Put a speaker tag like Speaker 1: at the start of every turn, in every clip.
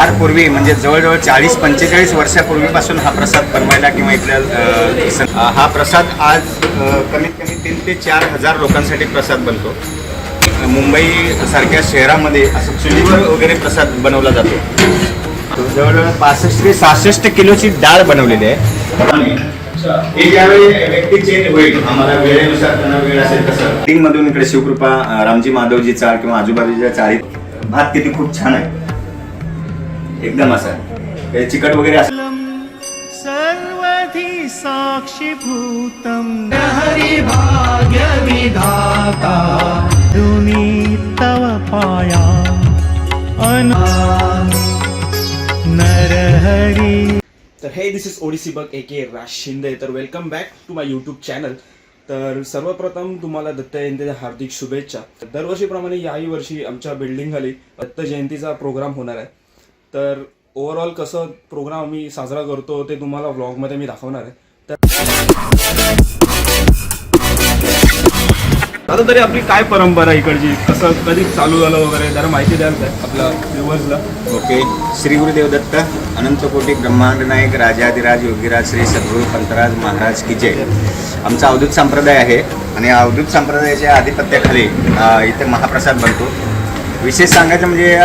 Speaker 1: फार पूर्वी म्हणजे जवळजवळ चाळीस पंचेचाळीस वर्षापूर्वीपासून हा प्रसाद बनवायला किंवा इथल्या हा प्रसाद आज कमीत कमी तीन ते चार हजार लोकांसाठी प्रसाद बनतो. मुंबई सारख्या शहरामध्ये असं चुलीवर वगैरे प्रसाद बनवला जातो. जवळजवळ पासष्ट ते सहासष्ट किलोची डाळ बनवलेली आहे. हे ज्यावेळी व्यक्ती चेंज होईल आम्हाला वेळेनुसार त्यांना वेळ असेल तसं. टीम मधून इकडे शिवकृपा रामजी माधवजी चाळ किंवा आजूबाजूच्या चाळीत भात किती खूप छान आहे. एकदम असं. काही चिकट वगैरे असं.
Speaker 2: सर्वधि साक्षिभूतं
Speaker 3: हरिभाग्यविधाता.
Speaker 2: दुनी तव पाया. अना नरहरी
Speaker 4: तर हे दिस इज ओडिसी बग ए के राज शिंदे. तर welcome back to my YouTube channel तर सर्वप्रथम तुम्हाला दत्त जयंतीच्या हार्दिक शुभेच्छा. दरवर्षीप्रमाणे याही वर्षी आमच्या बिल्डिंग खाली दत्त जयंतीचा प्रोग्राम होणार आहे. तर ओव्हरऑल कसं प्रोग्राम आम्ही साजरा करतो ते तुम्हाला व्लॉगमध्ये मी दाखवणार आहे. तर आता तरी आपली काय परंपरा इकडची? कसं कधी चालू झालं वगैरे? जरा माहिती द्याल काय आपल्या व्ह्युअर्सला
Speaker 1: ओके. श्री गुरुदेव दत्त अनंत कोटी ब्रह्मांड नायक राजाधिराज योगीराज श्री सद्गुरू पंतराज महाराज की जय. आमचा अवधूत संप्रदाय आहे आणि अवधूत संप्रदायाच्या आधिपत्याखाली इथे महाप्रसाद बनतो. विशेष सांगायचं म्हणजे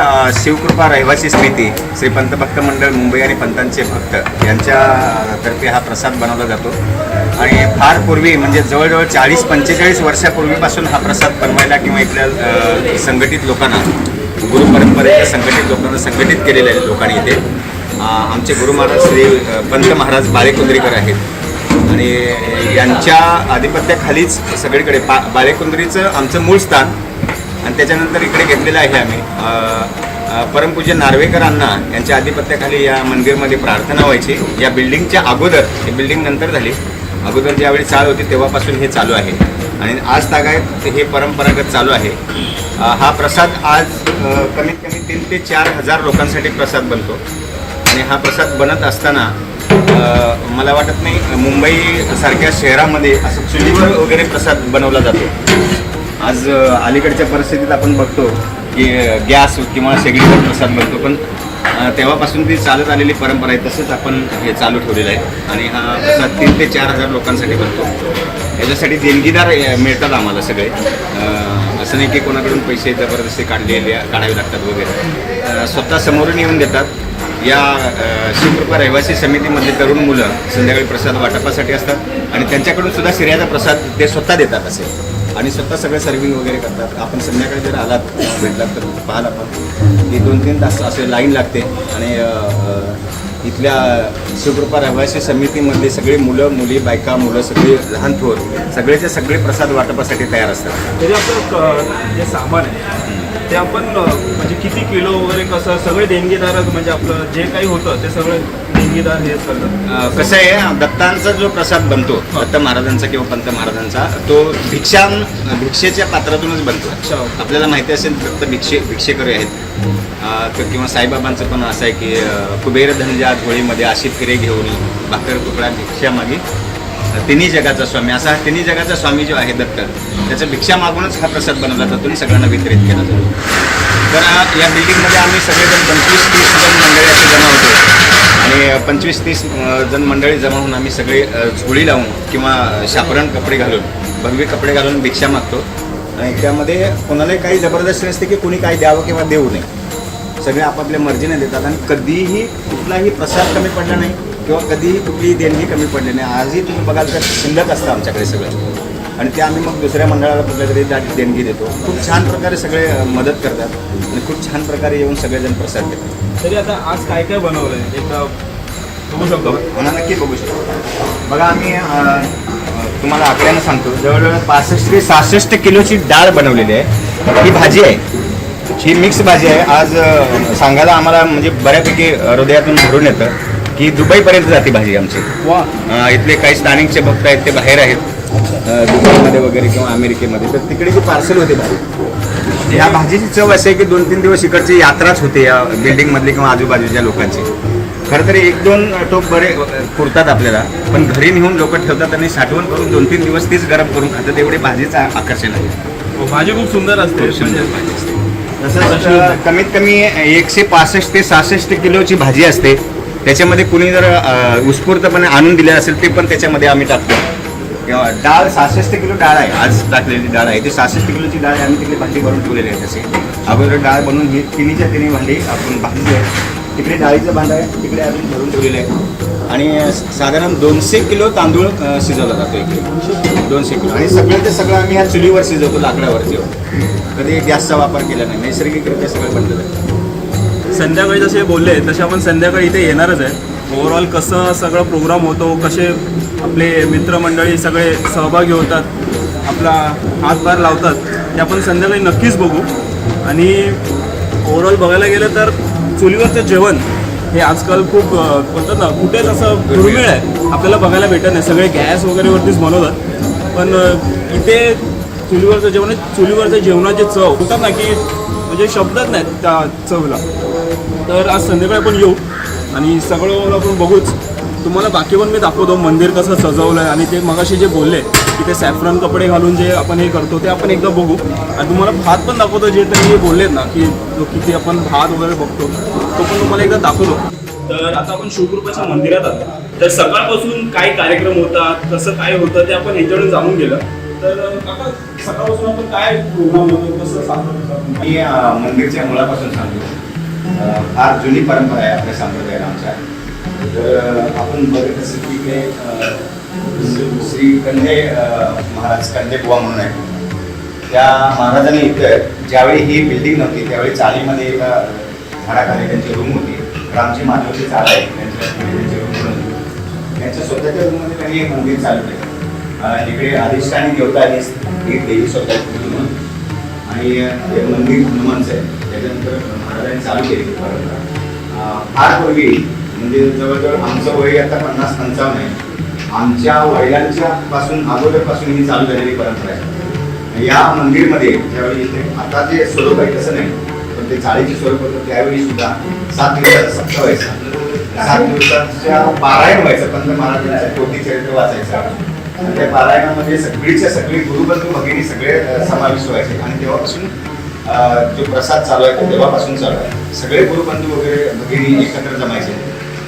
Speaker 1: शिवकृपा रहिवासी समिती श्री पंत भक्त मंडळ मुंबई आणि पंतांचे भक्त यांच्या तर्फे हा प्रसाद बनवला जातो. आणि फार पूर्वी म्हणजे जवळजवळ चाळीस पंचेचाळीस वर्षापूर्वीपासून हा प्रसाद बनवायला किंवा इथल्या संघटित लोकांना गुरु परंपरेच्या संघटित लोकांना संघटित केलेले आहेत लोकांनी इथे. आमचे गुरु महाराज श्री पंत महाराज बाळेकुंद्रीकर आहेत. आणि यांच्या आधिपत्याखालीच सगळीकडे पा बाळेकुंद्रीचं आमचं मूळ स्थान आणि त्याच्यानंतर इकडे घेतलेलं आहे आम्ही. परमपूज्य नार्वेकर अण्णा यांच्या आधिपत्याखाली या मंदिरमध्ये प्रार्थना व्हायची. या बिल्डिंगच्या अगोदर ही बिल्डिंग नंतर झाली. अगोदर ज्यावेळी चाळ होती तेव्हापासून हे चालू आहे. आणि आज तागायत हे परंपरागत चालू आहे. हा प्रसाद आज कमीत कमी तीन ते चार हजार लोकांसाठी प्रसाद बनतो. आणि हा प्रसाद बनत असताना मला वाटत नाही मुंबईसारख्या शहरामध्ये असं चुलीवर वगैरे प्रसाद बनवला जातो. आज अलीकडच्या परिस्थितीत आपण बघतो की गॅस किंवा शेगडीवर प्रसाद बनतो पण तेव्हापासून ती चालत आलेली परंपरा आहे तसंच आपण हे चालू ठेवलेलं आहे. आणि हा प्रसाद तीन ते चार हजार लोकांसाठी बनतो. याच्यासाठी देणगीदार मिळतात आम्हाला सगळे. असं नाही की कोणाकडून पैसे जबरदस्ती काढलेले काढावे लागतात वगैरे. स्वतः समोरून येऊन देतात. या शिवकृपा रहिवासी समितीमधले तरुण मुलं संध्याकाळी प्रसाद वाटपासाठी असतात. आणि त्यांच्याकडून सुद्धा सिर्याचा प्रसाद ते स्वतः देतात असे. आणि स्वतः सगळं सर्विंग वगैरे करतात. आपण संध्याकाळी जर आलात भेटलात तर पाहाल आपण. की दोन तीन तास असे लाईन लागते. आणि इथल्या शिवकृपा रहिवासी समितीमधले सगळे मुलं मुली बायका मुलं सगळे लहान थोर सगळेचे सगळे प्रसाद वाटपासाठी तयार असतात.
Speaker 4: तरी आपलं जे सामान आहे ते आपण म्हणजे किती किलो वगैरे कसं सगळे देणगीदारक म्हणजे आपलं जे काही होतं ते सगळं
Speaker 1: कसं आहे दत्तांचा जो प्रसाद बनतो दत्त महाराजांचा किंवा पंत महाराजांचा तो भिक्षा भिक्षेच्या पात्रातूनच बनतो. आपल्याला माहिती असेल दत्त भिक्षे भिक्षेकरी आहेत. तर किंवा साईबाबांचं पण असं आहे की कुबेर धनजा धुळीमध्ये अशी फिरे घेऊन भाकर तुकडा भिक्षा मागे तिन्ही जगाचा स्वामी असा हा तिन्ही जगाचा स्वामी जो आहे दत्त त्याचं भिक्षा मागूनच हा प्रसाद बनवला जातो आणि सगळ्यांना वितरित केला जातो. तर या बिल्डिंगमध्ये आम्ही सगळेजण पंचवीस तीस जण मंडळी असे जमा होतो. आणि पंचवीस तीस जण मंडळी जमा होऊन आम्ही सगळे झोळी लावून किंवा शापरण कपडे घालून भगवे कपडे घालून भिक्षा मागतो. आणि त्यामध्ये कोणालाही काही जबरदस्ती नसते की कुणी काही द्यावं किंवा देऊ नये. सगळे आपापल्या मर्जीने देतात आणि कधीही कुठलाही प्रसाद कमी पडला नाही. किंवा कधीही कुठलीही देणगी कमी पडली नाही. आजही तुम्ही बघाल तर शिल्लक असतं आमच्याकडे सगळं. आणि ते आम्ही मग दुसऱ्या मंडळाला कुठल्या तरी त्या देणगी देतो. खूप छान प्रकारे सगळे मदत करतात आणि खूप छान प्रकारे येऊन सगळेजण प्रसाद घेतात.
Speaker 4: तरी आता आज काय काय बनवलंय? एकदा बघू शकतो
Speaker 1: मला नक्की बघू शकतो. बघा आम्ही तुम्हाला आकड्यानं सांगतो. जवळजवळ पासष्ट ते सहासष्ट किलोची डाळ बनवलेली आहे. ही भाजी आहे. ही मिक्स भाजी आहे. आज सांगायला आम्हाला म्हणजे बऱ्यापैकी हृदयातून भरून येतं. की दुबईपर्यंत जाते भाजी आमची. इथले काही स्थानिकचे भक्त आहेत ते बाहेर आहेत. दुबईमध्ये वगैरे किंवा अमेरिकेमध्ये. तर तिकडे जी पार्सल होते भाजी. या भाजीची चव अशी आहे की दोन तीन दिवस इकडची यात्राच होते या बिल्डिंगमधली किंवा आजूबाजूच्या लोकांची. खरं तर एक दोन टोप बरे पुरतात आपल्याला पण घरी नेऊन लोक ठेवतात आणि साठवण करून दोन तीन दिवस तीच गरम करून खातात एवढे भाजीचं आकर्षण आहे.
Speaker 4: भाजी खूप सुंदर असते. म्हणजे
Speaker 1: भाजी असते. तसंच कमीत कमी एकशे पासष्ट ते सहासष्ट किलोची भाजी असते. त्याच्यामध्ये कुणी जर उत्स्फूर्तपणे आणून दिले असेल ते पण त्याच्यामध्ये आम्ही टाकतो. किंवा डाळ सहासष्ट किलो डाळ आहे आज टाकलेली डाळ आहे. ती सहासष्ट किलोची डाळ आम्ही तिकडे भांडी भरून ठेवलेली आहे तसे अगोदर डाळ बनवून ही तिन्हीच्या तिन्ही भांडी आपण भाजली आहे तिकडे डाळीचं भांडं आहे तिकडे आम्ही भरून ठेवलेलं आहे. आणि साधारण दोनशे किलो तांदूळ शिजवला जातो इकडे. दोनशे किलो. आणि सगळं ते सगळं आम्ही ह्या चुलीवर शिजवतो लाकडावरती. कधी गॅसचा वापर केला नाही नैसर्गिकरित्या सगळं बनलेलं आहे.
Speaker 4: संध्याकाळी जसे बोलले तसे आपण संध्याकाळी इथे येणारच आहे. ओव्हरऑल कसं सगळं प्रोग्राम होतो कसे आपले मित्रमंडळी सगळे सहभागी होतात आपला हातभार लावतात ते आपण संध्याकाळी नक्कीच बघू. आणि ओव्हरऑल बघायला गेलं तर चुलीवरचं जेवण हे आजकाल खूप अं, बोलतात ना कुठेच असं दुर्मिळ आहे. आपल्याला बघायला भेटत नाही. सगळे गॅस वगैरेवरतीच बनवतात. पण इथे चुलीवरचं जेवण आहे, चुलीवरच्या जेवणाचे चव होतात ना की म्हणजे शब्दच नाहीत त्या चवला. तर आज संध्याकाळी आपण येऊ आणि सगळं आपण बघूच. तुम्हाला बाकी पण मी दाखवतो मंदिर कसं सजवलं आहे आणि ते मगाशी जे बोलले की ते सॅफ्रॉन कपडे घालून जे आपण हे करतो ते आपण एकदा बघू. आणि तुम्हाला भात पण दाखवतो जे त्यांनी बोललेत ना की जो किती आपण भात वगैरे बघतो तो पण तुम्हाला एकदा दाखवतो. तर आता आपण शिवकृपाच्या मंदिरात आलो. तर सकाळपासून काय कार्यक्रम होतात कसं काय होतं ते आपण ह्याच्याकडून जाणून गेलं. तर आता सकाळपासून आपण काय प्रोग्राम होतो कसं सांगतो
Speaker 1: मी मंदिरच्या मुळापासून सांगतो. फार जुनी परंपरा आहे आपल्या संप्रदायात आमच्या. तर आपण बघत असेल की ते श्री- श्री कंदे महाराज कंदे बुवा म्हणून आहे त्या महाराजांनी इथं ज्यावेळी ही बिल्डिंग नव्हती त्यावेळी चालीमध्ये एका झाडाखाली त्यांची रूम होती. रामजी माधवची चाळ आहे त्यांच्या रूम होती. त्यांच्या स्वतःच्या रूममध्ये त्यांनी एक मंदिर चालू केलं. इकडे अधिष्ठानी देवता आहे ही देवी स्वतः म्हणून आणि ते मंदिर हनुमानचं आहे. त्याच्यानंतर महाराजांनी चालू केली फार पूर्वी म्हणजे जवळजवळ आमचं वय आता पन्नास पंचावन्न आहे. आमच्या वडिलांच्या पासून अगोदरपासून ही चालू झालेली परंपरा आहे. या मंदिरमध्ये ज्यावेळी इथे आता जे स्वरूप आहे तसं नाही पण ते चाळीचे स्वरूप होतं त्यावेळी सुद्धा सात दिवसाचा सप्ताह व्हायचा. सात दिवसाच्या पारायण व्हायचं पंत महाराजांचं कोटी चरित्र वाचायचं. त्या पारायणामध्ये सगळीच्या सगळी गुरुबंधू भगिनी सगळे समाविष्ट व्हायचे. आणि तेव्हापासून जो प्रसाद चालू आहे तो तेव्हापासून चालू आहे. सगळे गुरुबंधू वगैरे भगिनी एकत्र जमायचे.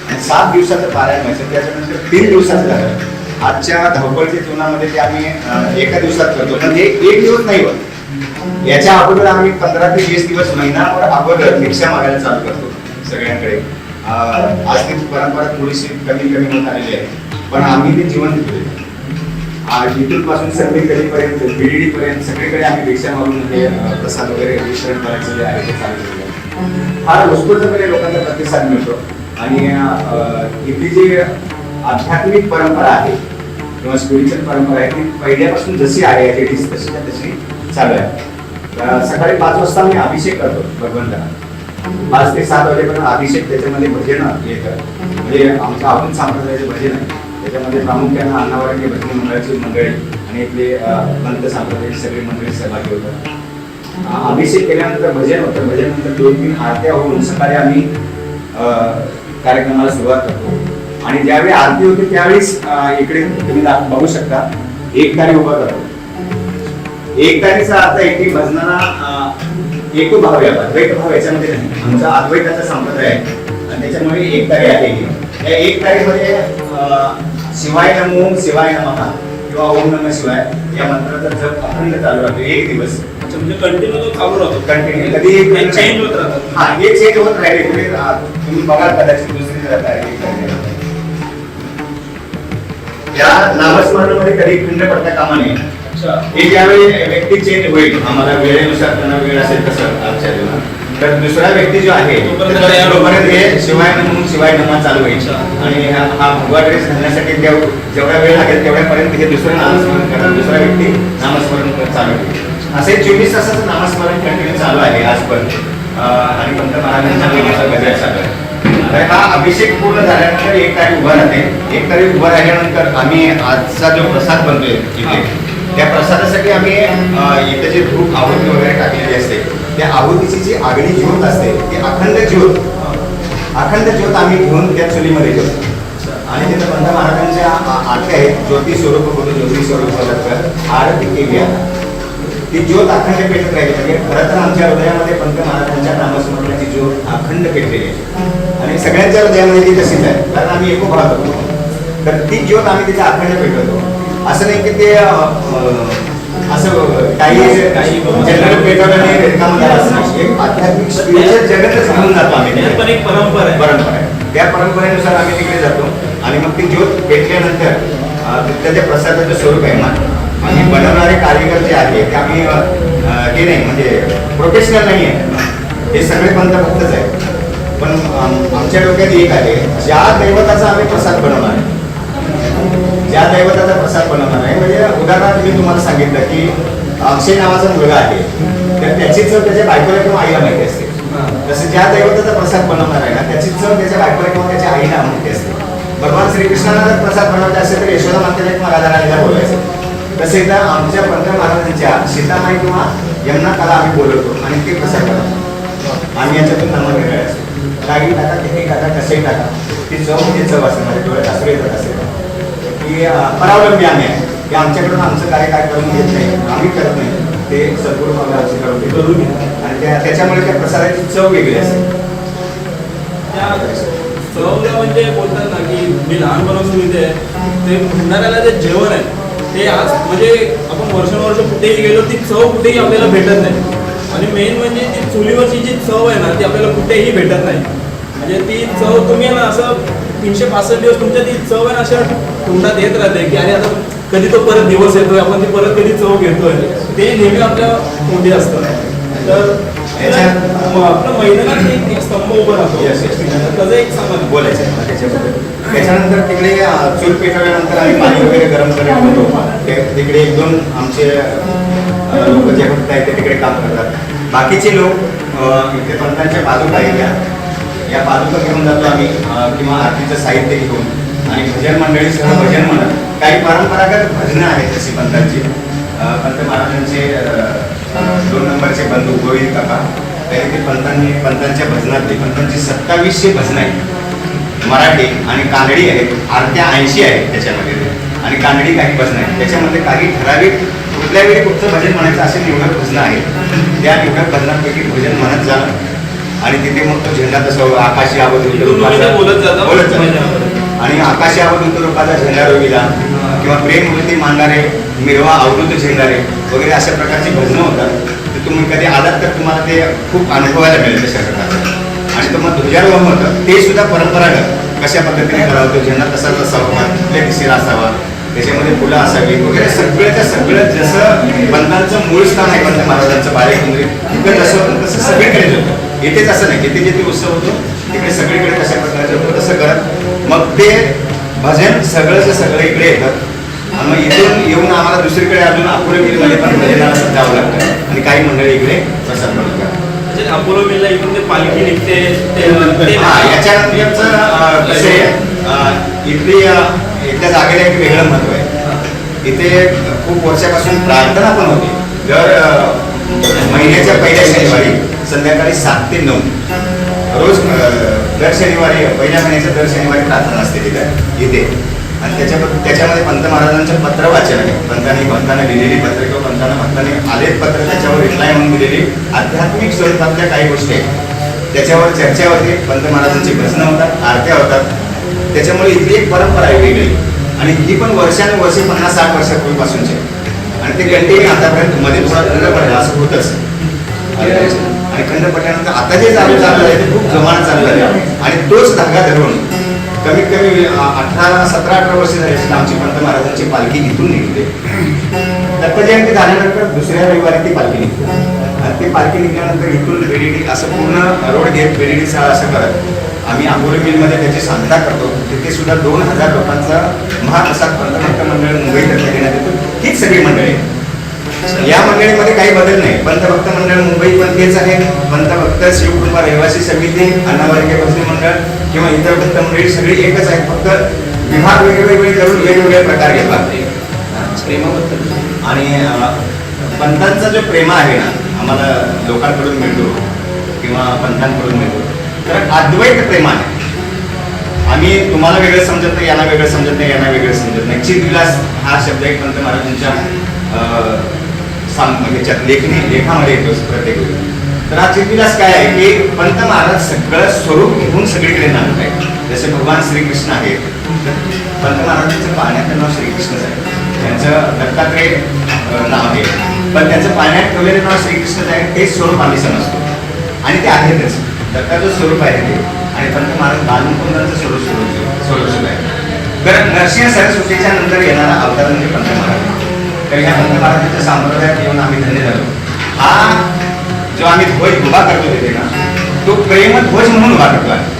Speaker 1: आणि सात दिवसाचं पारायण व्हायचं. त्याच्यानंतर तीन दिवसाचं झालं. आजच्या धावपळच्या जीवनामध्ये ते आम्ही एका दिवसात करतो. पण हे एक दिवस नाही होत. याच्या अगोदर आम्ही पंधरा ते वीस दिवस महिनाभर अगोदर रिक्षा मागायला चालू करतो सगळ्यांकडे. आज ती परंपरा थोडीशी कमी कमी होत आलेली आहे. पण आम्ही ते जिवंत ठेवले पासून सर्वेकडीपर्यंत बिर्डी पर्यंत सगळीकडे आम्ही रिक्षा मारून म्हणजे, हे प्रसाद वगैरे वितरण करायचं जे आहे ते चालू फार उत्स्फूर्तपणे लोकांचा प्रतिसाद मिळतो. आणि इथली जी आध्यात्मिक परंपरा आहे किंवा स्पिरिच्युअल परंपरा आहे ती पहिल्यापासून जशी आहे लेडीज डिश तशीच्या तशी चालू आहे. सकाळी पाच वाजता मी अभिषेक करतो भगवंताला. पाच ते सात वाजेपर्यंत अभिषेक त्याच्यामध्ये भजन येतं म्हणजे आमचं आपण संप्रदायाचे भजन आहे. त्याच्यामध्ये प्रामुख्यानं अण्णावरंगे भजनी मंडळाची मंडळी आणि इथले पंत संप्रदायाची मंडळी सहभागी होतात. अभिषेक केल्यानंतर भजन होतं. भजन नंतर दोन तीन आरत्या होऊन सकाळी आम्ही कार्यक्रमाला सुरुवात करतो. आणि ज्यावेळी आरती होते त्यावेळेस इकडे तुम्ही बघू शकता एक तारी उभा करतो. एक तारीचा अर्थ आहे की भजनाला एक भाव आहे अद्वैत भाव याच्यामध्ये नाही. आमचा अद्वैताचा संप्रदाय आहे. आणि त्याच्यामुळे एक तारी आलेली या एक तारीमध्ये शिवाय नमो शिवाय नमः. किंवा ओम नम शिवाय. या मंत्राचा जप अखंड चालू राहतो. एक दिवस.
Speaker 4: म्हणजे कंटिन्यू तो चालू राहतो.
Speaker 1: कंटिन्यू कधी
Speaker 4: चेंज होत राहतात
Speaker 1: हा हे चेंज होत राहिले. आ, तुम्ही बघा कदाचित दुसरी जात आहे. या नामस्मरणामध्ये कधी खंड पडता कामा नये.
Speaker 4: अच्छा.
Speaker 1: हे ज्यावेळी व्यक्ती चेंज होईल. आम्हाला वेळेनुसार त्यांना वेळ असेल तसं आजच्या जीवनात तर दुसरा व्यक्ती जो आहे
Speaker 4: तोपर्यंत
Speaker 1: हे शिवाय म्हणून शिवाय नमा चालू होईल. आणि हा भगवा ड्रेस घालण्यासाठी जेव- जेवढा वेळ लागेल तेवढ्यापर्यंत हे दुसरं नामस्मरण करणार दुसरा व्यक्ती नामस्मरण चालू असे चोवीस तासाचं नामस्मरण कंटिन्यू चालू आहे आज पण. अं, आणि पंत महाराजांच्या नामाचा गजर चालू आहे तर हा अभिषेक पूर्ण झाल्यानंतर एक तारीख उभा राहते. एक तारीख उभा राहिल्यानंतर आम्ही आजचा जो प्रसाद बनतोय इथे त्या प्रसादासाठी आम्ही इथं जे धूप आहुती वगैरे टाकलेली असते त्या आहुतीची जी आगळी ज्योत असते ती अखंड ज्योत अखंड ज्योत आम्ही घेऊन त्या चुलीमध्ये ठेवतो. आणि तिथं पंत महाराजांच्या आ- आहेत ज्योती स्वरूप बोलून ज्योती स्वरूप आरती केली आहे. ती ज्योत अखंड पेटत राहिली म्हणजे खरं तर आमच्या हृदयामध्ये पंत महाराजांच्या नामस्मरणाची ज्योत अखंड पेटलेली आहे. आणि सगळ्यांच्या हृदयामध्ये ती तशीच आहे कारण आम्ही एको भाग होतो. तर ती ज्योत आम्ही तिथे अखंड पेटवतो. असं नाही की ते असं काही काही जनरल रिकामं नाही. एक आध्यात्मिक spiritual जगतच घेऊन जातो आम्ही.
Speaker 4: पण एक परंपरा आहे
Speaker 1: परंपरा आहे त्या परंपरेनुसार आम्ही तिकडे जातो आणि मग ती ज्योत पेटल्यानंतर अं, त्याच्या प्रसादाचं स्वरूप आहे ना आणि बनवणारे कारीगर जे आहे ते आम्ही हे नाही म्हणजे प्रोफेशनल नाही आहे हे सगळे पंत भक्तच आहे पण आम- आमच्या डोक्यात एक आहे ज्या दैवताचा आम्ही प्रसाद बनवणार आहे ज्या दैवताचा प्रसाद बनवणार आहे म्हणजे उदाहरणार्थ मी तुम्हाला सांगितलं की अक्षय नावाचा मुलगा आहे. तर त्याची चव त्याच्या बायकोला किंवा आईला माहिती असते. तसं ज्या दैवताचा प्रसाद बनवणार आहे ना त्याची चव त्याच्या बायकोला किंवा त्याच्या आईला माहिती असते. भगवान श्रीकृष्णाला जर प्रसाद बनवायचा असेल तर यशोदा मातेला किंवा राधाराणीला बोलायचं तसे एकदा आमच्या पंत महाराजांच्या सीतामाई किंवा यमुना कला आम्ही बोलवतो आणि ते प्रसाद बनवतो. आम्ही याच्यातून नामं असतो काही टाका किती टाका कसेही टाका. ती चव म्हणजे चव असेल माझ्या डोळ्यात असं येतात असेल की परावलंबी आम्ही आहे. की आमच्याकडून आमचं काय काय करून घेत नाही आम्ही करत नाही ते सद्गुरू मला करून देतो.
Speaker 4: करून
Speaker 1: आणि त्या त्याच्यामुळे त्या प्रसाराची चव वेगळी असते.
Speaker 4: त्या म्हणजे बोलतात ना की मी लहानपणापासून इथे ते भंडाऱ्याला जे जेवण आहे ते आज म्हणजे आपण वर्षानुवर्ष कुठेही गेलो ती चव कुठेही आपल्याला भेटत नाही. आणि मेन म्हणजे ती चुलीवरची जी चव आहे ना ती आपल्याला कुठेही भेटत नाही. म्हणजे ती चव तुम्ही आहे ना असं तीनशे पासष्ट दिवस तुमच्या ती चव आहे अशा तोंडात येत राहते की अरे आता कधी तो परत दिवस येतोय आपण ती परत कधी चव घेतोय? ते नेहमी आपल्या तोंडी असतं. तर आपलं मैदानात एक स्तंभ उभं राहतो. त्याचं एक सांगा ना.
Speaker 1: बोलायचं त्याच्याबद्दल. त्याच्यानंतर तिकडे चूल पेटवल्यानंतर आम्ही पाणी वगैरे गरम करत होतो तिकडे एक दोन आमचे लोक जे भक्त आहेत ते तिकडे काम करतात. बाकीचे लोक इथे पंतांच्या आहेत या पादुका घेऊन जातो आम्ही किंवा आरतीचं साहित्य घेऊन. आणि भजन मंडळीसह भजन म्हणत. काही परंपरागत भजनं आहेत जशी पंतांची पंत महाराजांचे दोन नंबरचे बंधू गोविंद काका. तरी ते पंतांनी पंतांच्या भजनातली पंतांची सत्तावीसशे भजनं आहेत. मराठी आणि कानडी आहेत. आरत्या ऐंशी आहेत त्याच्यामध्ये. आणि कानडी काही भजनं आहेत. त्याच्यामध्ये काही ठराविक कुठल्या वेळी कुठचं भजन म्हणायचं असे निवडक भजनं आहेत. त्या निवडक भजनांपैकी भजन म्हणत जाणं आणि तिथे मग तो झेंडा तसं आकाशी
Speaker 4: बोलत जाता. भजनामध्ये.
Speaker 1: आणि आकाशी अवधूत रूपाचा झेंडा रोविला किंवा प्रेम वृत्ती मांडणारे मिरवा अवधूत झेंडारे वगैरे अशा प्रकारची भजनं होतात. ते तुम्ही कधी आलात तर तुम्हाला ते खूप अनुभवायला मिळेल तशा प्रकारचं. आणि तो मग ध्वजारोहण होतं ते सुद्धा परंपरागत कशा पद्धतीने करावं तो झेंडा तसाच असावा कुठल्या दिशेला असावा. त्याच्यामध्ये फुलं असावी वगैरे. सगळ्याच्या सगळं जसं बंधांचं मूळ स्थान आहे पंत महाराजांचं बालेकुंद्री तिकडे जसं होतं तसं सगळीकडेच होतं इथेच असं नाही. जिथे जिथे उत्सव होतो तिकडे सगळीकडे तशा प्रकारचं होतं तसं करत मग ते भजन सगळंच सगळं इकडे येतात. आणि मग इथून येऊन आम्हाला दुसरीकडे अजून अपुरे मिलमध्ये पण भजनाला जावं लागतं. आणि काही मंडळी इकडे प्रसाद म्हणतात.
Speaker 4: म्हणजे अपोलो मिलला इथून ते पालखी निघते
Speaker 1: अं, इथली इथल्या जागेला एक वेगळं महत्त्व आहे. इथे खूप वर्षापासून प्रार्थना पण होती. दर महिन्याच्या पहिल्या शनिवारी संध्याकाळी सात ते नऊ. रोज दर शनिवारी पहिल्या महिन्याच्या दर शनिवारी प्रार्थना असते तिथे इथे. आणि त्याच्या त्याच्यामध्ये पंत महाराजांचं पत्र वाचन आहे. पंतांनी भक्तांना लिहिलेली पत्र किंवा पंतांना भक्तांनी आलेत पत्र त्याच्यावर रिप्लाय म्हणून दिलेली आध्यात्मिक स्वरूपातल्या काही गोष्टी आहेत. त्याच्यावर चर्चा होते पंत महाराजांची भजनं होतात आरत्या होतात. त्याच्यामुळे इथली एक परंपरा आहे वेगळी. आणि ही पण वर्षानुवर्षे पन्नास साठ वर्षापूर्वीपासूनची. आणि ते कंटिन्यू आतापर्यंत मध्ये थोडा खंड पडला असं होतच. आणि खंड पडल्यानंतर आता जे चालू चाललं आहे ते खूप जमाना चाललं आहे आणि तोच धागा धरून कमीत कमी अठरा सतरा अठरा वर्ष झाली आमची पंत महाराजांची पालखी इथून निघते. दत्तजयंती झाल्यानंतर दुसऱ्या रविवारी ती पालखी निघते. आणि ती पालखी निघाल्यानंतर इथून बेडिडी असं पूर्ण रोड घेत बेडिडी शाळा असं करत आम्ही आंबोली मिलमध्ये त्याची सांगता करतो. तिथे सुद्धा दोन हजार लोकांचा महाप्रसाद पंत भक्त मंडळ मुंबईतर्फे देण्यात येतो. हीच सगळी मंडळी. या मंडळीमध्ये काही बदल नाही. पंतभक्त मंडळ मुंबई पण तेच आहे. पंतभक्त शिवकुमार रहिवासी समिती अण्णावारिके भजनी मंडळ किंवा इतर कंप्लीट सगळी एकच आहे फक्त विभाग वेगवेगळे करून वेगवेगळे प्रकार लागते
Speaker 4: प्रेमाबद्दल
Speaker 1: आणि अं, पंथांचा जो प्रेम आहे ना आम्हाला लोकांकडून मिळतो किंवा पंथांकडून मिळतो. तर अद्वैत प्रेम आहे. आम्ही तुम्हाला वेगळं समजत नाही यांना वेगळं समजत नाही यांना वेगळं समजत नाही. चितविलास हा शब्द एक पंत महाराजांच्या अं, साम- म्हणजे ह्याच्यात लेखणी लेखामध्ये येतो प्रत्येक वेळी. तर आज चितविलास काय आहे की पंत महाराज सगळं स्वरूप घेऊन सगळीकडे नांदत आहे जसे भगवान श्रीकृष्ण आहेत पंत महाराजांचं पाण्याचं नाव श्रीकृष्णच आहे. त्यांचं दत्तात्रय नाव आहे. पण त्यांचं पाण्यात ठेवलेलं नाव श्रीकृष्णच आहे ते स्वरूप आम्ही समजतो. आणि ते आहेतच. दत्ताचं स्वरूप आहे ते. आणि पंत महाराज बालमुकुंदांचं स्वरूप स्वरूप स्वरूप सुद्धा आहे. तर नरसिंह सरस्वतीच्या नंतर येणारा अवतार म्हणजे पंत महाराज. तर ह्या पंत महाराजांच्या संप्रदायात येऊन आम्ही धन्य झालो. हा जेव्हा आम्ही ध्वज उभा करतो तिथे ना तो प्रेम ध्वज म्हणून उभा करतो आहे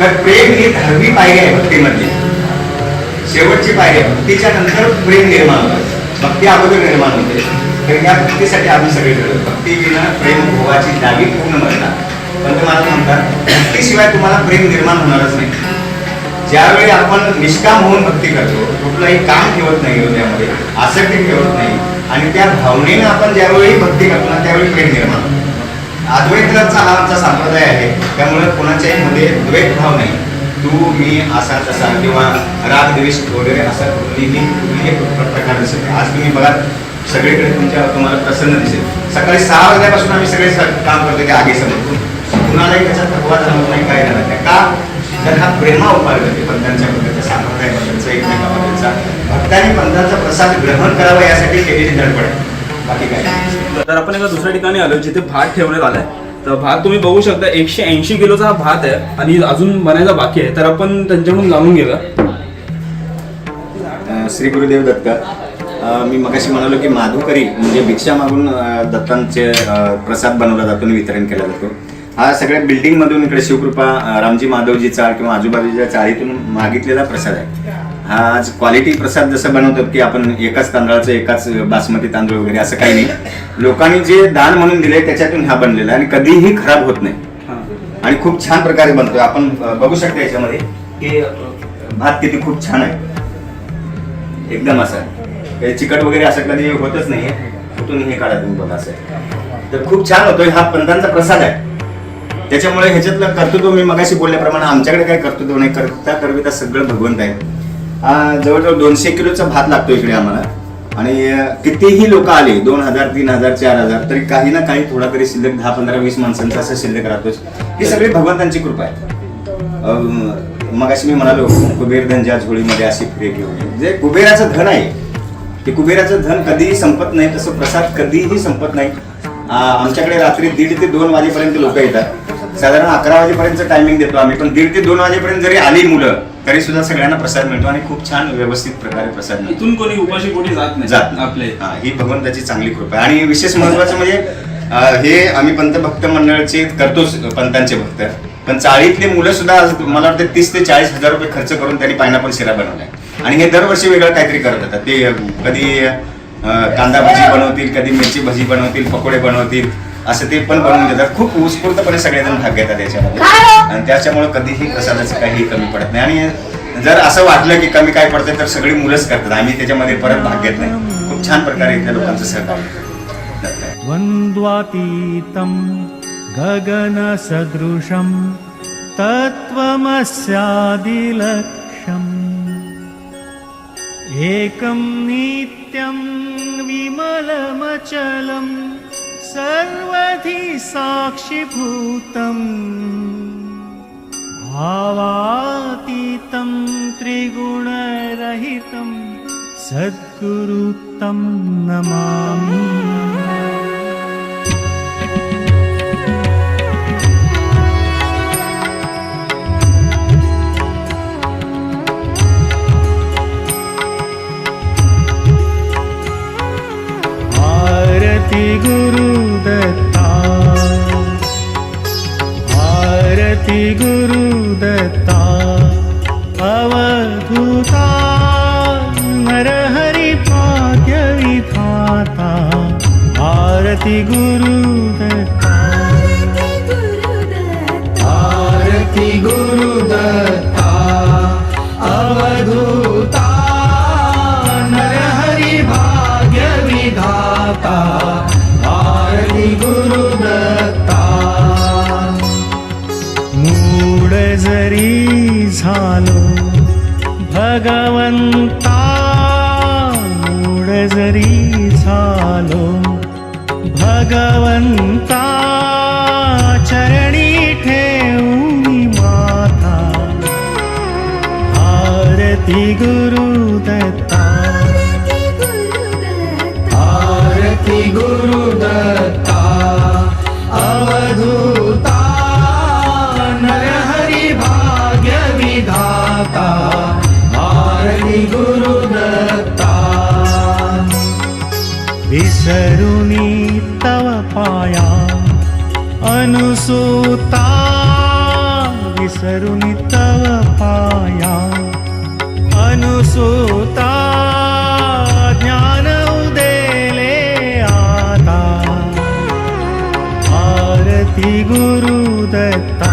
Speaker 1: तर प्रेम ही दहावी पायरी आहे भक्तीमधली. शेवटची पायरी आहे भक्तीच्या नंतर प्रेम निर्माण होतं. भक्ती अगोदर निर्माण होते. तर या भक्तीसाठी आम्ही सगळे ठरवतो भक्ती विना प्रेम भोगाची दावी पूर्ण म्हणतात पण महाराज म्हणतात भक्तीशिवाय तुम्हाला प्रेम निर्माण होणारच नाही. ज्यावेळी आपण निष्काम होऊन भक्ती करतो कुठलंही काम ठेवत नाही हो हृदयामध्ये आसक्ती ठेवत नाही. आणि त्या भावनेनं आपण ज्यावेळी भक्ती करतो ना त्यावेळी प्रेम निर्माण होतं. अद्वैताचा हा आमचा संप्रदाय आहे. त्यामुळे कोणाच्याही मध्ये द्वैत भाव नाही. तू मी असा तसा किंवा राग द्वेष वगैरे असा कुठलीही कुठलीही प्रकार दिसत आज तुम्ही बघा सगळीकडे तुमच्या तुम्हाला प्रसन्न दिसेल. सकाळी सहा वाजल्यापासून आम्ही सगळे काम करतो ते आगे समजतो कुणालाही त्याचा थकवा जाणवत नाही काय झाला का? तर हा प्रेमा उपाय करते पण त्यांच्या भक्तांनी पंथांचा प्रसाद ग्रहण करावा यासाठी केलेली धडपड. आहे बाकी काय.
Speaker 4: तर आपण एका दुसऱ्या ठिकाणी आलो जिथे भात ठेवण्यात आलाय. तर भात तुम्ही बघू शकता एकशे ऐंशी किलोचा हा भात आहे आणि अजून बनायचा बाकी आहे. तर आपण त्यांच्याकडून जाणून घेऊया.
Speaker 1: श्री गुरुदेव दत्त मी मगाशी म्हणालो की माधुकरी म्हणजे भिक्षा मागून दत्तांचे प्रसाद बनवला जातो आणि वितरण केला जातो. हा सगळ्या बिल्डिंग मधून इकडे शिवकृपा रामजी माधवजी चाळ किंवा आजूबाजूच्या चाळीतून मागितलेला प्रसाद आहे. हा आज क्वालिटी प्रसाद जसं बनवतो की आपण एकाच तांदळाचं एकाच बासमती तांदूळ वगैरे असं काही नाही. लोकांनी जे दान म्हणून दिले त्याच्यातून हा बनलेला आहे आणि कधीही खराब होत नाही. आणि खूप छान प्रकारे बनतोय. आपण बघू शकता याच्यामध्ये की भात किती खूप छान आहे. एकदम असं. चिकट वगैरे असं कधी होतच नाहीये. कुठून हे काढा तुम्ही बघा असं. तर खूप छान होतोय. हा पंतांचा प्रसाद आहे. त्याच्यामुळे ह्याच्यातलं कर्तृत्व मी मगाशी बोलल्याप्रमाणे आमच्याकडे काय कर्तृत्व नाही. करता करविता सगळं भगवंत आहे. हा जवळजवळ दोनशे किलोचा भात लागतो इकडे आम्हाला. आणि कितीही लोक आले दोन हजार तीन हजार चार हजार तरी काही ना काही थोडा तरी शिल्लक दहा पंधरा वीस माणसांचा असं शिल्लक राहतोच. ही सगळी भगवंतांची कृपा आहे. मगाशी मी म्हणालो कुबेर धनच्या झोळीमध्ये अशी फिरे घेऊन जे कुबेराचं धन आहे ते कुबेराचं धन कधीही संपत नाही तसं प्रसाद कधीही संपत नाही. आमच्याकडे रात्री दीड ते दोन वाजेपर्यंत लोक येतात. साधारण अकरा वाजेपर्यंत टायमिंग देतो आम्ही. पण दीड ते दोन वाजेपर्यंत जरी आली मुलं तरी सुद्धा सगळ्यांना प्रसाद मिळतो आणि खूप छान व्यवस्थित प्रकारे प्रसाद मिळतो.
Speaker 4: इथून कोणी उपाशी कोणी जात नाही.
Speaker 1: जात.
Speaker 4: आपले.
Speaker 1: हा, ही भगवंताची चांगली कृपा आहे. आणि विशेष महत्वाचं म्हणजे अं, हे आम्ही पंत भक्त मंडळाचे करतोच पंतांचे भक्त. पण चाळीतले मुलं सुद्धा आज मला वाटतं तीस ते चाळीस हजार रुपये खर्च करून त्यांनी पायनापल शिरा बनवलाय. आणि हे दरवर्षी वेगळं काहीतरी करत होतात. ते कधी अं, कांदा भजी बनवतील कधी मिरची भजी बनवतील पकोडे बनवतील. असं ते पण बनवून देतात. खूप उत्स्फूर्तपणे सगळेजण भाग घेतात याच्यामध्ये. आणि त्याच्यामुळे कधीही प्रसादाचं काही कमी पडत नाही. आणि जर असं वाटलं की कमी काय पडतंय तर सगळी मुलंच करतात. आम्ही त्याच्यामध्ये परत भाग घेत नाही. खूप छान प्रकारे इथल्या लोकांचं सहकार्य.
Speaker 2: द्वन्द्वातीतं गगनसदृशं तत्त्वमस्यादिलक्ष्यम् एकं नित्यं विमलमचलं सर्वधि साक्षिभूतम् भावातीतं त्रिगुणरहितं सद्गुरुतं नमामि गुरुदत्ता गुरुदत्ता अवधूता नरहरि भाग्यविधाता। आरति गुरुदत्ता ஸ்ரீ குருதத்த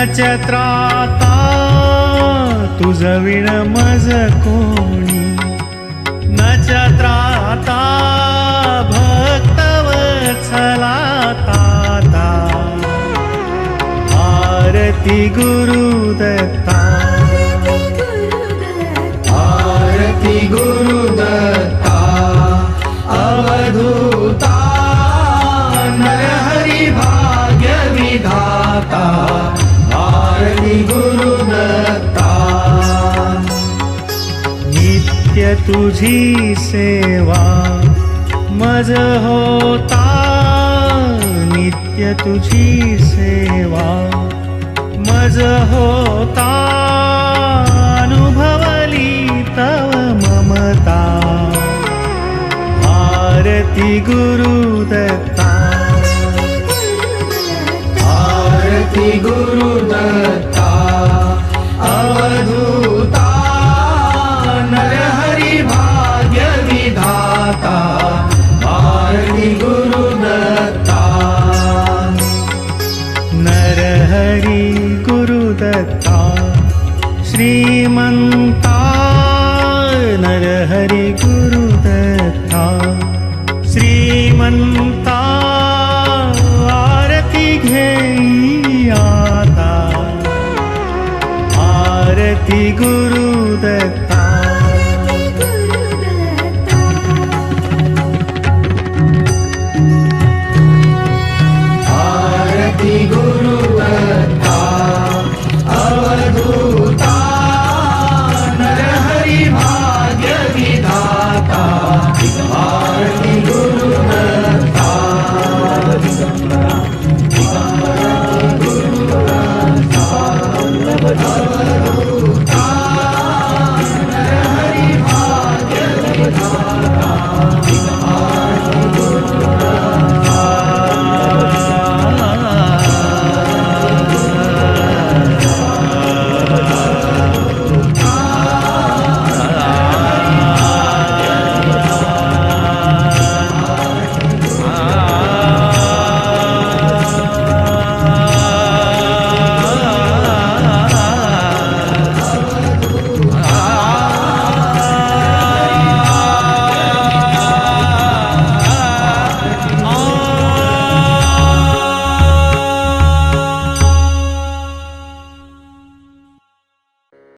Speaker 2: नक्षत्राता तुझविण मज कोणी? नक्षत्राता भक्तवत्सलाता आरती गुरुदत्ता। आरती गुरुदत्ता अवधूत तुझी सेवा मज होता नित्य तुझी सेवा मज होता अनुभवली तव ममता आरती गुरुदत्ता आरती गुरुदत्ता श्रीमन्ता नर हरि श्रीमन्ता आरति घेयाता आरति गुरु